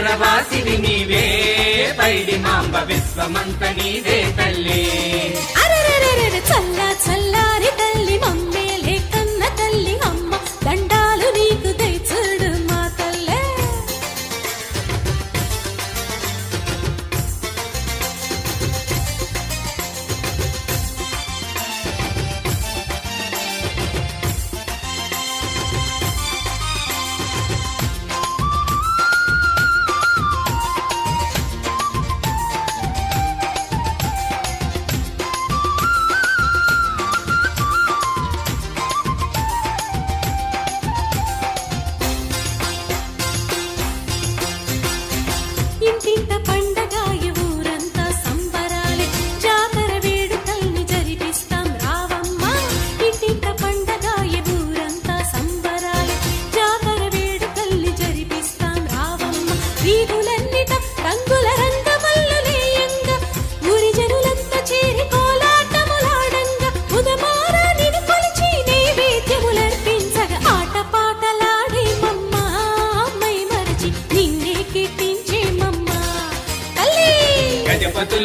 విజయనగర వాసిని నీవే పైడి మాంబ విశ్వమంత నీదే తల్లి. అరెరెరెరెరె చల్ల చల్లారి తల్లి మమ్మ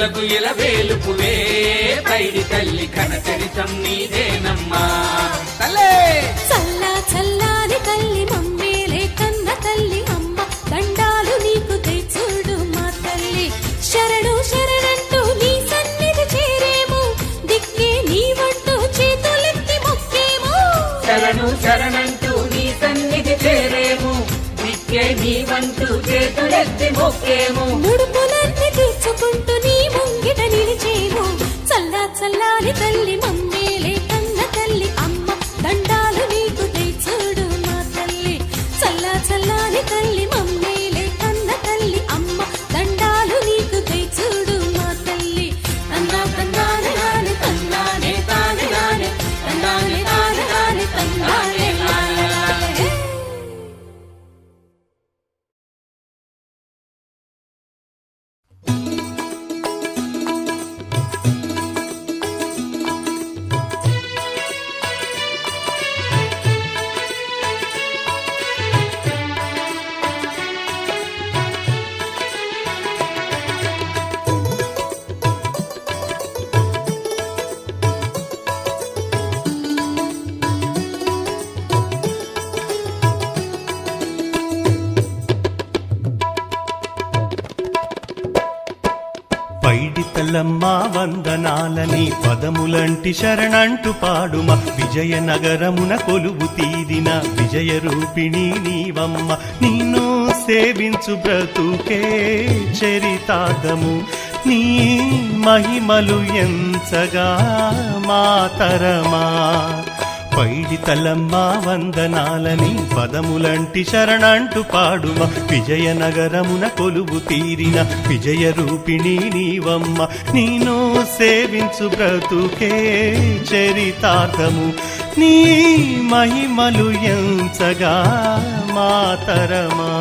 గజపతులకు ఇల వేలుపువే పైడి తల్లి ఘన చరితం నీదేనమ్మా. తల్లే! చల్లా చల్లారి తల్లి మమ్మేలే కన్న తల్లి అమ్మ. దండాలు నీకు తెచ్చుడు మా తల్లి. శరణు శరణంటూ నీ సన్నిధి చేరేము. దిక్కే నీవంటూ చేతులెత్తి మొక్కేము. శరణు శరణంటూ నీ సన్నిధి చేరేము. దిక్కే నీవంటూ చేతులెత్తి మొక్కేము. ముడుపులన్నీ చల్లారి తల్లి వందనాలని పదములంటి శరణంటు పాడుమ. విజయనగరమున కొలువు తీరిన విజయ రూపిణి నీవమ్మ. నిన్ను సేవించు బ్రతుకే చరితార్థము. నీ మహిమలు ఎంచగా మాతరమా పైడితలమ్మ వందనాలని పదములంటి శరణంటు పాడుమ. విజయనగరమున కొలువు తీరిన విజయ రూపిణి నీవమ్మ. నేను సేవించు బ్రతుకే చరితార్థము. నీ మహిమలు ఎంచగా మాతరమా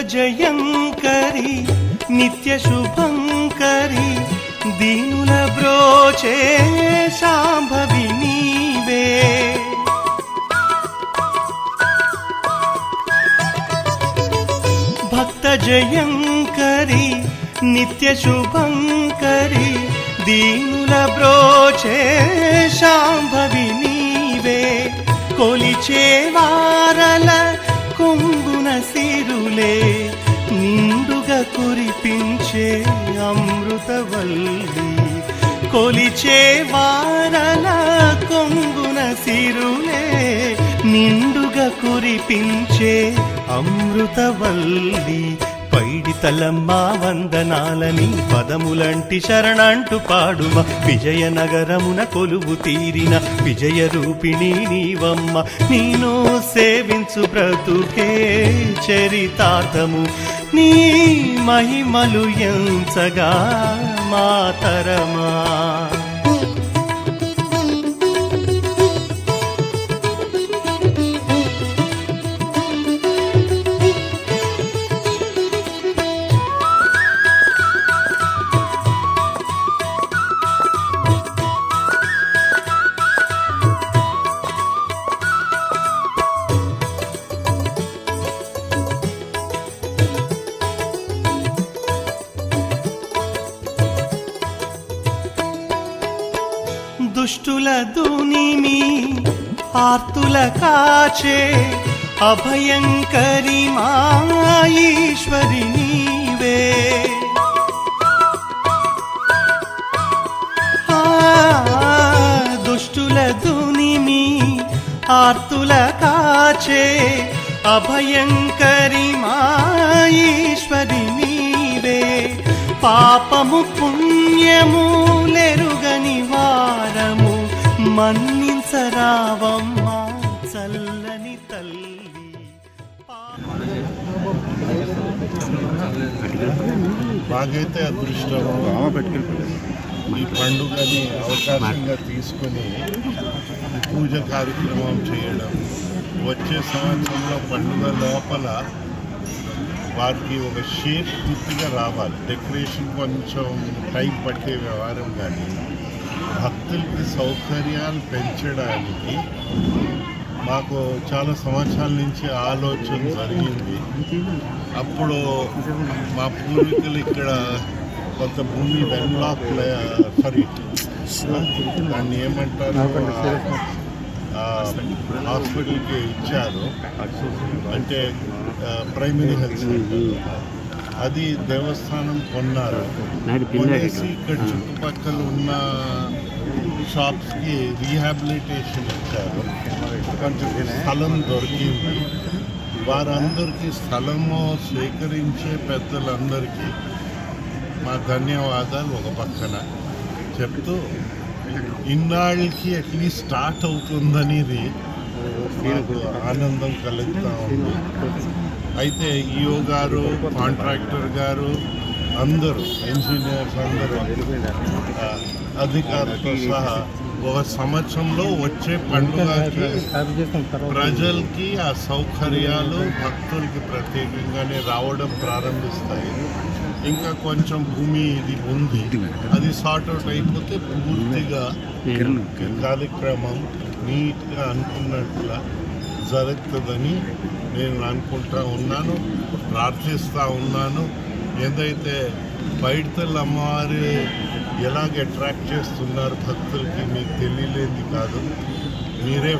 జయంకరి నిత్య శుభంకరి దీనుల బ్రోచే శాంభవి నీవే. భక్త జయంకరి నిత్య శుభంకరి దీనుల బ్రోచే శాంభవి నీవే. కొలిచే వారల సిరులే నిండుగా కురిపించే అమృతవల్లి. కొలిచే వారల కొంగున సిరులే నిండుగా కురిపించే అమృతవల్లి. పైడితలమ్మా వందనాలని పదములంటి శరణంటు పాడుమ. విజయనగరమున కొలువు తీరిన విజయ రూపిణి నీవమ్మ. నేను సేవించు బ్రతుకే చరితార్థము. నీ మహిమలు ఎంచగా మాతరమా దుష్టుల దునిమి ఆర్తుల కాచే అభయంకరి మాయీశ్వరి నీవే. దుష్టుల దునిమి ఆర్తుల కాచే అభయంకరి మాయీశ్వరి నీవే. పాపము పుణ్యము లెరుగని వారము మన్నించరావమ్మా చల్లని తల్లి. మాకైతే అదృష్టం ఈ పండుగని అవకాశంగా తీసుకొని పూజ కార్యక్రమం చేయడం. వచ్చే సంవత్సరంలో పండుగ లోపల వారికి ఒక షేప్ పూర్తిగా రావాలి. డెకరేషన్ కొంచెం టైం పట్టే వ్యవహారం కానీ భక్తులకి సౌకర్యాలు పెంచడానికి మాకు చాలా సంవత్సరాల నుంచి ఆలోచన జరిగింది. అప్పుడు మా పూర్వీకులు ఇక్కడ కొంత భూమి వెన్లాక్ సారీ దాన్ని ఏమంటారు? హాస్పిటల్కి ఇచ్చారు. అంటే ప్రైమరీ హెల్త్ సెంటర్. అది దేవస్థానం కొన్నారు. కొనేసి ఇక్కడ చుట్టుపక్కల ఉన్న షాప్స్కి రీహాబిలిటేషన్ ఇచ్చారు. కొంచెం స్థలం దొరికింది. వారందరికీ స్థలము సేకరించే పెద్దలందరికీ మా ధన్యవాదాలు ఒక పక్కన. చెప్తూ ఇన్నాళ్ళకి అట్లీస్ట్ స్టార్ట్ అవుతుందనేది ఆనందం కలుగుతూ ఉంది. అయితే ఈఓ గారు కాంట్రాక్టర్ గారు అందరూ ఇంజనీర్స్ అందరూ అధికారులతో సహా ఒక సంవత్సరంలో వచ్చే పండుగకి ప్రజలకి ఆ సౌకర్యాలు భక్తులకి ప్రత్యేకంగానే రావడం ప్రారంభిస్తాయి. ఇంకా కొంచెం భూమి ఇది ఉంది అది సార్ట్ అవుట్ అయిపోతే పూర్తిగా కార్యక్రమం నీట్గా అనుకున్నట్లు జరుగుతుందని నేను అనుకుంటా ఉన్నాను ప్రార్థిస్తూ ఉన్నాను. ఏదైతే బయటతల అమ్మవారి ఎలాగ అట్రాక్ట్ చేస్తున్నారు భక్తులకి మీకు తెలియలేంది కాదు. మీరే